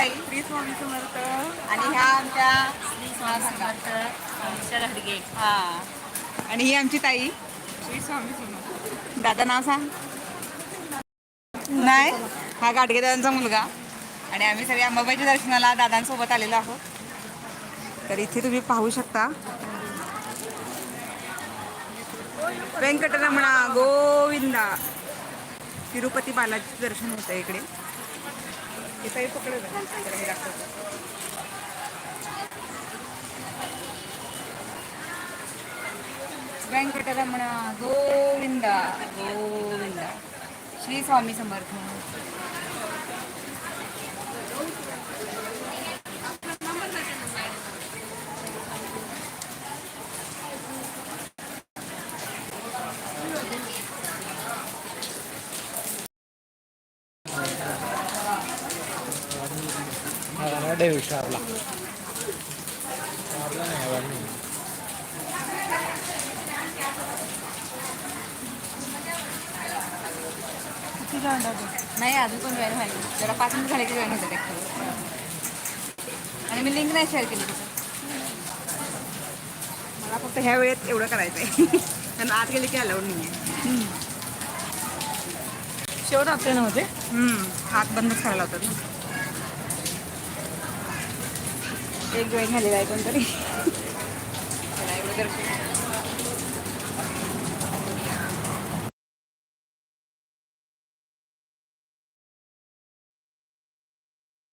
ताई श्री स्वामी समर्थ. आणि ह्या आमच्या समर्थ. आमच्या घडगे हा. आणि ही आमची ताई. श्री स्वामी समर्थ. दादा नाव सांग. नाही? हा गाडगे दादांचा मुलगा. आणि आम्ही सगळे अंबाबाईच्या दर्शनाला दादांसोबत आलेलो आहोत. तर इथे तुम्ही पाहू शकता. व्यंकटरमणा गोविंदा. तिरुपती बालाजीचं दर्शन होतं इकडे. हे ताई पकडत हे दाखवतो. गोविंदा गोविंदा. श्री स्वामी समर्थ. नाही अजून पण जॉईन व्हायला जरा पाच मिनिट झाले की जॉईन होते आणि मी लिंक नाही शेअर केली तिथं मला फक्त ह्या वेळेत एवढं करायचं आहे कारण आत गेले की अलाउड नाही आहे शेवट आपले नव्हते हम्म, हात बंदच करायला होतात ना. एक जॉईन झालेला आहे कोणतरी.